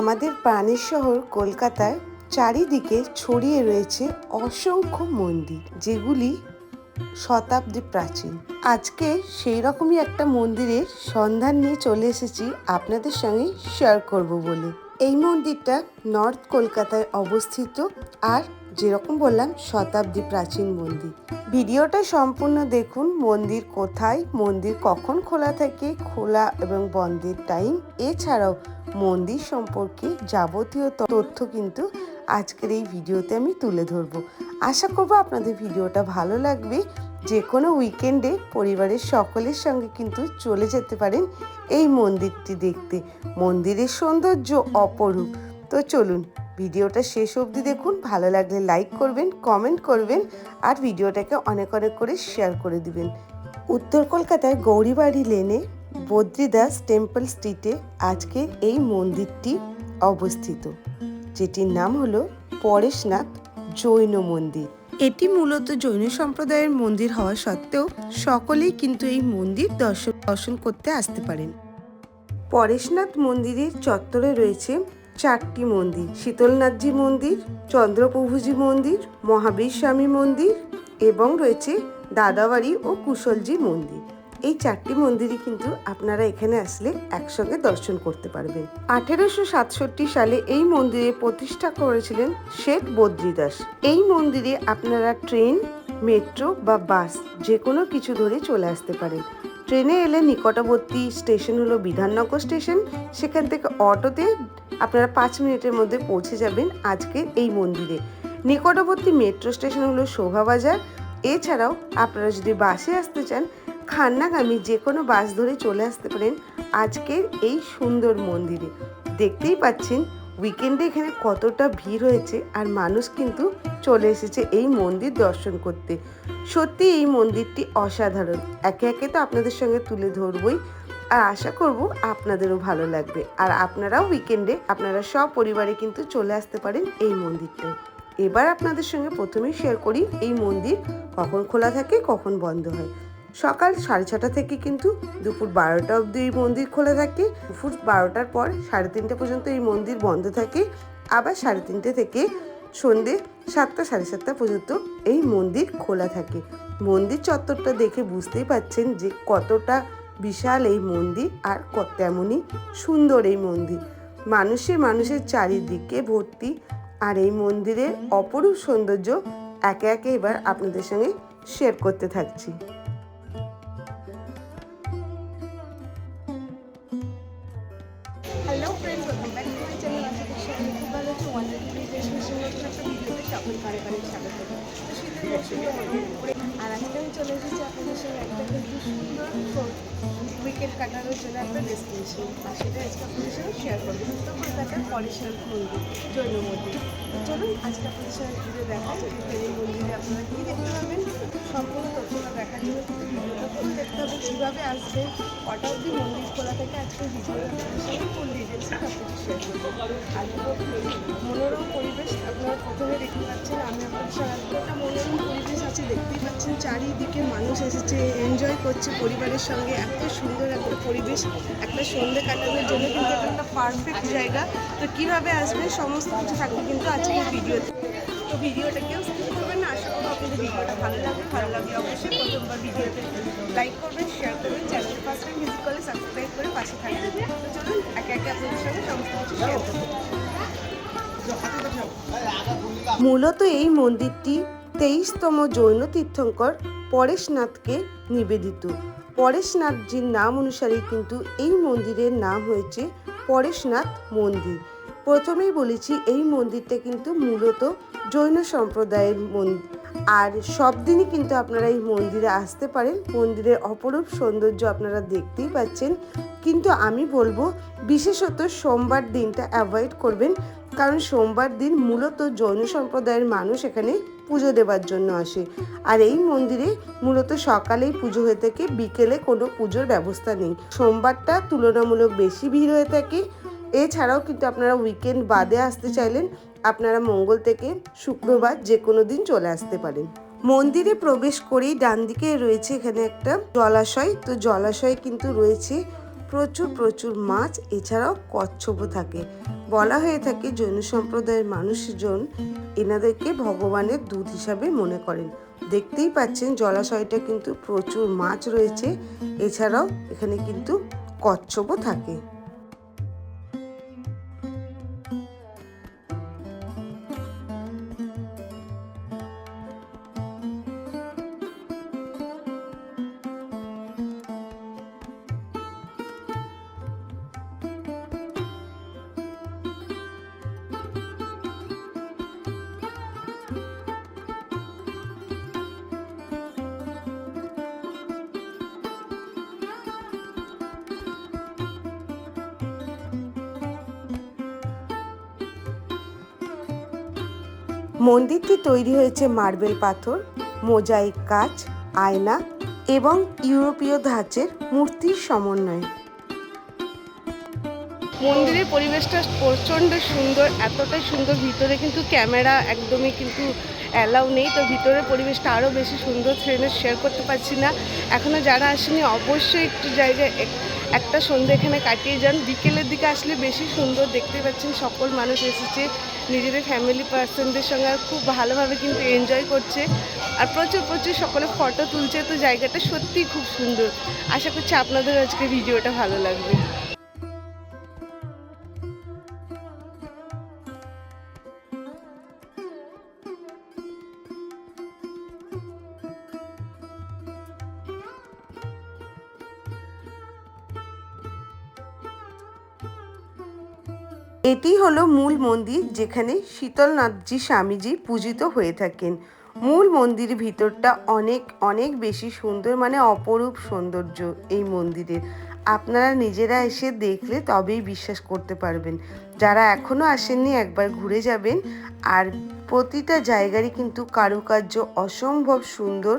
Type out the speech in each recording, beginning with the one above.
আমাদের প্রাণের শহর কলকাতায় চারিদিকে ছড়িয়ে রয়েছে অসংখ্য মন্দির, যেগুলি শতাব্দী প্রাচীন। আজকে সেই রকমই একটা মন্দিরের সন্ধান নিয়ে চলে এসেছি আপনাদের সঙ্গে শেয়ার করব বলে। এই মন্দিরটা নর্থ কলকাতায় অবস্থিত আর যেরকম বললাম শতাব্দী প্রাচীন মন্দির। ভিডিওটা সম্পূর্ণ দেখুন, মন্দির কোথায়, মন্দির কখন খোলা থাকে, খোলা এবং বন্ধের টাইম এছাড়াও মন্দির সম্পর্কে যাবতীয় তথ্য কিন্তু আজকের এই ভিডিওতে আমি তুলে ধরবো। আশা করব আপনাদের ভিডিওটা ভালো লাগবে। যে কোনো উইকেন্ডে পরিবারের সকলের সঙ্গে কিন্তু চলে যেতে পারেন এই মন্দিরটি দেখতে। মন্দিরের সৌন্দর্য অপরূপ। তো চলুন, ভিডিওটা শেষ অবধি দেখুন। ভালো লাগলে লাইক করবেন, কমেন্ট করবেন আর ভিডিওটাকে অনেক অনেক করে শেয়ার করে দিবেন। উত্তর কলকাতার গৌরীবাড়ি লেনে বদ্রীদাস টেম্পল স্ট্রিটে আজকে এই মন্দিরটি অবস্থিত যেটির নাম হলো পরেশনাথ জৈন মন্দির। এটি মূলত জৈন সম্প্রদায়ের মন্দির হওয়া সত্ত্বেও সকলেই কিন্তু এই মন্দির দর্শন দর্শন করতে আসতে পারেন। পরেশনাথ মন্দিরের চত্বরে রয়েছে চারটি মন্দির শীতলনাথজি মন্দির চন্দ্রপ্রভুজি মন্দির মহাবীর স্বামী মন্দির এবং রয়েছে দাদাবাড়ি ও কুশলজি মন্দির। এই চারটি মন্দিরই কিন্তু আপনারা এখানে আসলে একসঙ্গে দর্শন করতে পারবেন। আঠেরোশো সাতষট্টি সালে এই মন্দিরে প্রতিষ্ঠা করেছিলেন শেখ বদ্রীদাস। এই মন্দিরে আপনারা ট্রেন, মেট্রো বা বাস যে কোনো কিছু ধরে চলে আসতে পারেন। ট্রেনে এলে নিকটবর্তী স্টেশন হলো বিধাননগর স্টেশন। সেখান থেকে অটোতে আপনারা পাঁচ মিনিটের মধ্যে পৌঁছে যাবেন আজকের এই মন্দিরে। নিকটবর্তী মেট্রো স্টেশন হলো শোভাবাজার। এছাড়াও আপনারা যদি বাসে আসতে চান খান্নাগামী যে কোনো বাস ধরে চলে আসতে পারেন আজকের এই সুন্দর মন্দিরে। দেখতেই পাচ্ছেন উইকেন্ডে এখানে কতটা ভিড় হয়েছে আর মানুষ কিন্তু চলে এসেছে এই মন্দির দর্শন করতে। সত্যি এই মন্দিরটি অসাধারণ। একে একে তো আপনাদের সঙ্গে তুলে ধরবই। আর আশা করব আপনাদেরও ভালো লাগবে। আর আপনারাও উইকেন্ডে আপনারা সব পরিবারে কিন্তু চলে আসতে পারেন এই মন্দিরটায় এবার আপনাদের সঙ্গে প্রথমেই শেয়ার করি, এই মন্দির কখন খোলা থাকে, কখন বন্ধ হয়। সকাল সাড়ে ছটা থেকে কিন্তু দুপুর বারোটা অবধি এই মন্দির খোলা থাকে। দুপুর বারোটার পর সাড়ে তিনটে পর্যন্ত এই মন্দির বন্ধ থাকে। আবার সাড়ে তিনটে থেকে সন্ধে সাতটা, সাড়ে সাতটা পর্যন্ত এই মন্দির খোলা থাকে। মন্দির চত্বরটা দেখে বুঝতেই পাচ্ছেন যে কতটা বিশাল এই মন্দির আর কত তেমনই সুন্দর এই মন্দির। মানুষে মানুষের চারিদিকে ভর্তি আর এই মন্দিরের অপরূপ সৌন্দর্য একে একে এবার আপনাদের সঙ্গে শেয়ার করতে থাকছি। Hello friend welcome back to my channel সকলে খুব ভালো আছে ওয়ান ডে ডেস্টিনেশন নতুন একটা ভিডিওতে সকল কারে কারে স্বাগত। তো শীতের মৌসুমে আর আজকে আমি চলে এসেছি আপনাদের সঙ্গে একটা কিন্তু সুন্দর উইকেন্ড কাটানোর জন্য একটা ডেস্টিনেশন আর সেটা আজকে আপনাদের সঙ্গে শেয়ার করব। উত্তর কলকাতার পরেশ্বর মন্দির, জৈন মন্দির। চলুন, আজকে আপনাদের সঙ্গে ঘুরে দেখাই এই মন্দিরে আপনারা কী দেখতে পাবেন, সম্পূর্ণ তথ্যটা দেখার জন্য কিন্তু দেখতে হবে। কীভাবে আসবেন কটা অবধি মন্দির খোলা থাকে, আজকে ভিডিওটা আপনাদের সঙ্গে সব শেয়ার করব। আর মনোরম পরিবেশ আপনারা প্রথমে দেখতে পাচ্ছেন, আমি আপনাদের সঙ্গে একটা মনোরম পরিবেশ আছে, দেখতেই পাচ্ছেন। চারিদিকে মানুষ এসেছে এনজয় করছে পরিবারের সঙ্গে। এত সুন্দর একটা পরিবেশ একটা সন্ধে কাটানোর জন্য কিন্তু এটা একটা পারফেক্ট জায়গা। তো কীভাবে আসবে সমস্ত কিছু থাকবে কিন্তু আজকের ভিডিওতে। তো ভিডিওটা কেউ স্কিপ করবেন না আশা করব আপনাদের ভিডিওটা ভালো লাগবে। ভালো লাগলে অবশ্যই প্রথমবার ভিডিওতে লাইক করবেন শেয়ার করবেন চ্যানেল ফার্স্ট টাইম ভিজিট করলে সাবস্ক্রাইব করে পাশে থাকবেন। তো চলুন একে একে আপনাদের সঙ্গে সমস্ত কিছু শেয়ার করব। মূলত এই মন্দিরটি তেইশতম জৈন তীর্থঙ্কর পরেশনাথকে নিবেদিত। পরেশনাথজির নাম অনুসারে কিন্তু এই মন্দিরের নাম হয়েছে পরেশনাথ মন্দির। প্রথমেই বলেছি এই মন্দিরটা কিন্তু মূলত জৈন সম্প্রদায়ের মন্দির। আর সব দিনই কিন্তু আপনারা এই মন্দিরে আসতে পারেন। মন্দিরের অপরূপ সৌন্দর্য আপনারা দেখতেই পাচ্ছেন। কিন্তু আমি বলব, বিশেষত সোমবার দিনটা অ্যাভয়েড করবেন। কারণ সোমবার দিন মূলত জৈন সম্প্রদায়ের মানুষ এখানে পুজো দেবার জন্য আসে। আর এই মন্দিরে মূলত সকালেই পুজো হয়ে থাকে, বিকেলে কোনো পুজোর ব্যবস্থা নেই। সোমবারটা তুলনামূলক বেশি ভিড় হয়ে থাকে। এছাড়াও কিন্তু আপনারা উইকেন্ড বাদে আসতে চাইলেন, আপনারা মঙ্গল থেকে শুক্রবার যে কোনো দিন চলে আসতে পারেন। মন্দিরে প্রবেশ করেই ডান দিকে রয়েছে এখানে একটা জলাশয়। তো জলাশয় কিন্তু রয়েছে প্রচুর প্রচুর মাছ এছাড়াও কচ্ছপও থাকে। বলা হয়ে থাকে জৈন সম্প্রদায়ের মানুষজন এনাদেরকে ভগবানের দুধ হিসাবে মনে করেন। দেখতেই পাচ্ছেন জলাশয়টা কিন্তু প্রচুর মাছ রয়েছে এছাড়াও এখানে কিন্তু কচ্ছপও থাকে। মন্দিরটি তৈরি হয়েছে মার্বেল পাথর, মোজাইক কাচ, আয়না এবং ইউরোপীয় ধাঁচের মূর্তির সমন্বয়। মন্দিরের পরিবেশটা প্রচণ্ড সুন্দর, এতটাই সুন্দর। ভিতরে কিন্তু ক্যামেরা একদমই কিন্তু অ্যালাউ নেই, তো ভিতরের পরিবেশটা আরও বেশি সুন্দর সেখানে শেয়ার করতে পারছি না। এখনও যারা আসেনি, অবশ্যই একটু জায়গায় একটা সন্ধ্যা এখানে কাটিয়ে যান। বিকেলের দিকে আসলে বেশি সুন্দর দেখতে পাচ্ছেন সকল মানুষ এসেছে। নিজেদের ফ্যামিলি পার্সনদের সঙ্গে আর খুব ভালোভাবে কিন্তু এনজয় করছে। আর প্রচুর প্রচুর সকলে ফটো তুলছে। তো জায়গাটা সত্যিই খুব সুন্দর। আশা করছি আপনাদের আজকে ভিডিওটা ভালো লাগবে। এটি হলো মূল মন্দির যেখানে শীতলনাথজি স্বামীজি পূজিত হয়ে থাকেন। মূল মন্দিরের ভিতরটা অনেক অনেক বেশি সুন্দর মানে অপরূপ সৌন্দর্য এই মন্দিরের। আপনারা নিজেরা এসে দেখলে তবেই বিশ্বাস করতে পারবেন। যারা এখনও আসেননি, একবার ঘুরে যাবেন। আর প্রতিটা জায়গারই কিন্তু কারুকার্য অসম্ভব সুন্দর।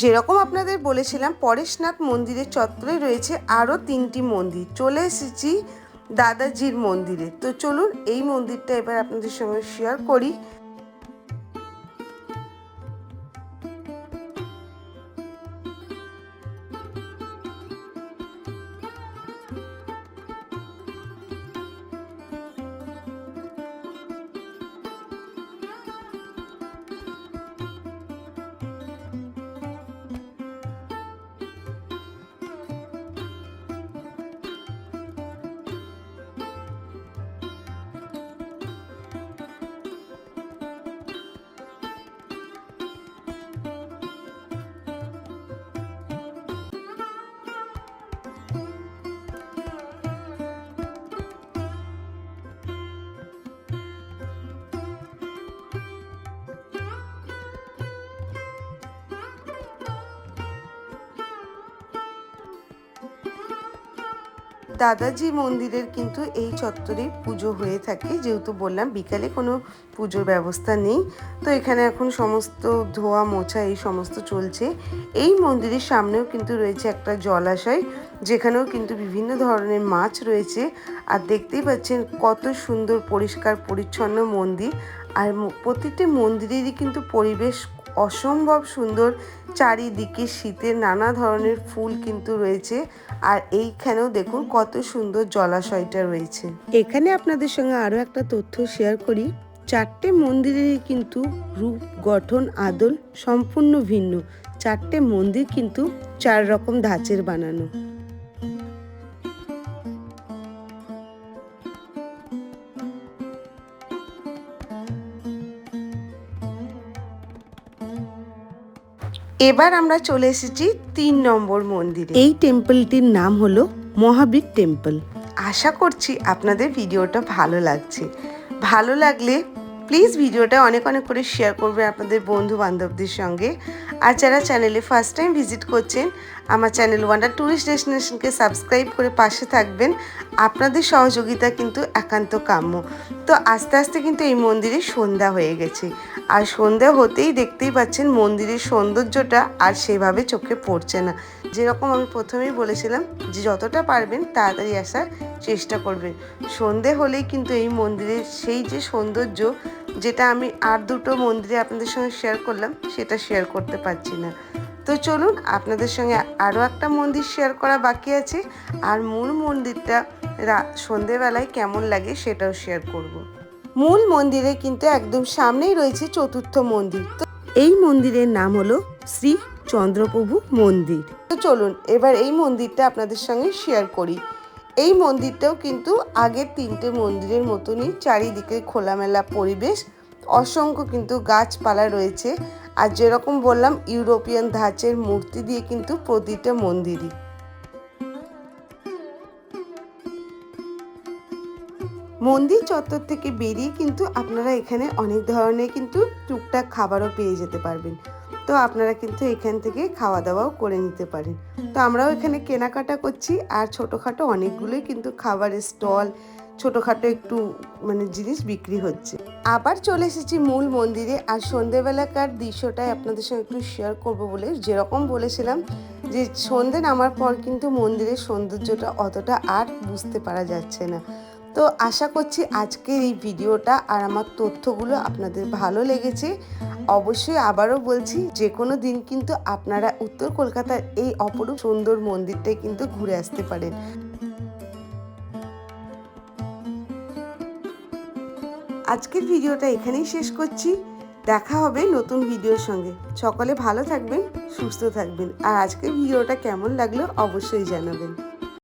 যেরকম আপনাদের বলেছিলাম, পরেশনাথ মন্দিরের চত্বরে রয়েছে আরও তিনটি মন্দির। চলে এসেছি দাদাজির মন্দিরে। তো চলুন এই মন্দিরটা এবার আপনাদের সঙ্গে শেয়ার করি। দাদাজি মন্দিরের কিন্তু এই চত্বরে পুজো হয়ে থাকে। যেহেতু বললাম, বিকালে কোনো পুজোর ব্যবস্থা নেই। তো এখানে এখন সমস্ত ধোয়া, মোছা এই সমস্ত চলছে। এই মন্দিরের সামনেও কিন্তু রয়েছে একটা জলাশয়, যেখানেও কিন্তু বিভিন্ন ধরনের মাছ রয়েছে। আর দেখতেই পাচ্ছেন কত সুন্দর, পরিষ্কার, পরিচ্ছন্ন মন্দির। আর প্রতিটি মন্দিরেরই কিন্তু পরিবেশ অসম্ভব সুন্দর চারিদিকে শীতের নানা ধরনের ফুল কিন্তু রয়েছে। আর এইখানেও দেখুন কত সুন্দর জলাশয়টা রয়েছে। এখানে আপনাদের সঙ্গে আরও একটা তথ্য শেয়ার করি। চারটে মন্দিরেরই কিন্তু রূপ, গঠন, আদল সম্পূর্ণ ভিন্ন। চারটে মন্দির কিন্তু চার রকম ধাঁচের বানানো। এবার আমরা চলে এসেছি তিন নম্বর মন্দিরে। এই টেম্পলটির নাম হলো মহাবীর টেম্পল। আশা করছি আপনাদের ভিডিওটা ভালো লাগছে। ভালো লাগলে প্লিজ ভিডিওটা অনেক অনেক করে শেয়ার করবে আপনাদের বন্ধু বান্ধবদের সঙ্গে। আর যারা চ্যানেলে ফার্স্ট টাইম ভিজিট করছেন আমার চ্যানেল ওয়ান্ডার ট্যুরিস্ট ডেস্টিনেশনকে সাবস্ক্রাইব করে পাশে থাকবেন। আপনাদের সহযোগিতা কিন্তু একান্ত কাম্য। তো আস্তে আস্তে কিন্তু এই মন্দিরে সন্ধ্যা হয়ে গেছে। আর সন্ধ্যা হতেই দেখতেই পাচ্ছেন মন্দিরের সৌন্দর্যটা আর সেভাবে চোখে পড়ছে না। যেরকম আমি প্রথমেই বলেছিলাম যে যতটা পারবেন তাড়াতাড়ি আসার চেষ্টা করবেন। সন্ধে হলেই কিন্তু এই মন্দিরের সেই যে সৌন্দর্য যেটা আমি আর দুটো মন্দিরে আপনাদের সঙ্গে শেয়ার করলাম, সেটা শেয়ার করতে পারছি না। তো চলুন আপনাদের সঙ্গে আরও একটা মন্দির শেয়ার করা বাকি আছে। আর মূল মন্দিরটা সন্ধেবেলায় কেমন লাগে সেটাও শেয়ার করব। মূল মন্দিরে কিন্তু একদম সামনেই রয়েছে চতুর্থ মন্দির। তো এই মন্দিরের নাম হলো শ্রী চন্দ্রপ্রভু মন্দির। তো চলুন এবার এই মন্দিরটা আপনাদের সঙ্গে শেয়ার করি। এই মন্দিরটাও কিন্তু আগের তিনটে মন্দিরের মতনই চারিদিকে খোলামেলা পরিবেশ, অসংখ্য কিন্তু গাছপালা রয়েছে। আর যেরকম বললাম, ইউরোপিয়ান ধাঁচের মূর্তি দিয়ে কিন্তু প্রতিটা মন্দিরই। মন্দির চত্বর থেকে বেরিয়ে কিন্তু আপনারা এখানে অনেক ধরনের কিন্তু টুকটাক খাবারও পেয়ে যেতে পারবেন। তো আপনারা কিন্তু এখান থেকে খাওয়া দাওয়াও করে নিতে পারেন। তো আমরাও এখানে কেনাকাটা করছি আর ছোটোখাটো অনেকগুলোই কিন্তু খাবারের স্টল, ছোটোখাটো একটু মানে জিনিস বিক্রি হচ্ছে। আবার চলে এসেছি মূল মন্দিরে আর সন্ধেবেলাকার দৃশ্যটাই আপনাদের সঙ্গে একটু শেয়ার করব বলে যেরকম বলেছিলাম যে সন্ধে নামার পর কিন্তু মন্দিরের সৌন্দর্যটা অতটা আর বুঝতে পারা যাচ্ছে না। তো আশা করছি আজকের এই ভিডিওটা আর আমার তথ্যগুলো আপনাদের ভালো লেগেছে। অবশ্যই আবারও বলছি যে কোনো দিন কিন্তু আপনারা উত্তর কলকাতার এই অপরূপ সুন্দর মন্দিরটাই কিন্তু ঘুরে আসতে পারেন। আজকের ভিডিওটা এখানেই শেষ করছি। দেখা হবে নতুন ভিডিওর সঙ্গে। সকলে ভালো থাকবেন, সুস্থ থাকবেন। আর আজকের ভিডিওটা কেমন লাগল অবশ্যই জানাবেন।